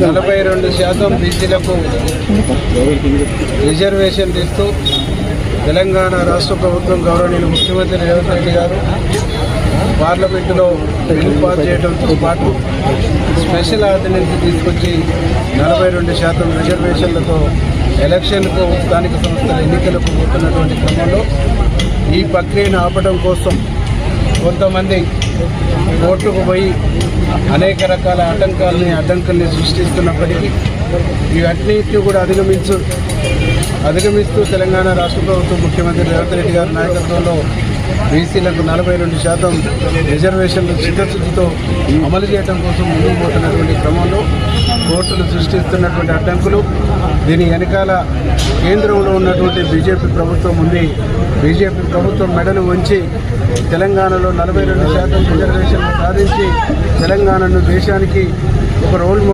నలభై రెండు శాతం బీసీలకు రిజర్వేషన్ ఇస్తూ తెలంగాణ రాష్ట్ర ప్రభుత్వం గౌరవనీయులు ముఖ్యమంత్రి రేవంత్ రెడ్డి గారు పార్లమెంటులో బిల్లు పాస్ చేయడంతో పాటు స్పెషల్ ఆర్డినెన్స్ తీసుకొచ్చి నలభై రెండు శాతం రిజర్వేషన్లతో ఎలక్షన్కు స్థానిక సంస్థల ఎన్నికలకు పోతున్నటువంటి క్రమంలో ఈ ప్రక్రియను ఆపడం కోసం కొంతమంది కోర్టుకు పోయి అనేక రకాల ఆటంకాలని అడ్డంకుల్ని సృష్టిస్తున్నప్పటికీ ఇవన్నిటిని కూడా అధిగమించు అధిగమిస్తూ తెలంగాణ రాష్ట్ర ప్రభుత్వం ముఖ్యమంత్రి రేవంత్ రెడ్డి గారి నాయకత్వంలో బీసీలకు నలభై రెండు శాతం రిజర్వేషన్లు చిత్తశుద్ధితో అమలు చేయడం కోసం ముందుకు పోతున్నటువంటి క్రమంలో కోర్టులు సృష్టిస్తున్నటువంటి అడ్డంకులు దీని వెనకాల కేంద్రంలో ఉన్నటువంటి బీజేపీ ప్రభుత్వం ఉంది. బీజేపీ ప్రభుత్వం మెడలు ఉంచి తెలంగాణలో నలభై రెండు శాతం రిజర్వేషన్లు తెలంగాణను దేశానికి ఒక రోల్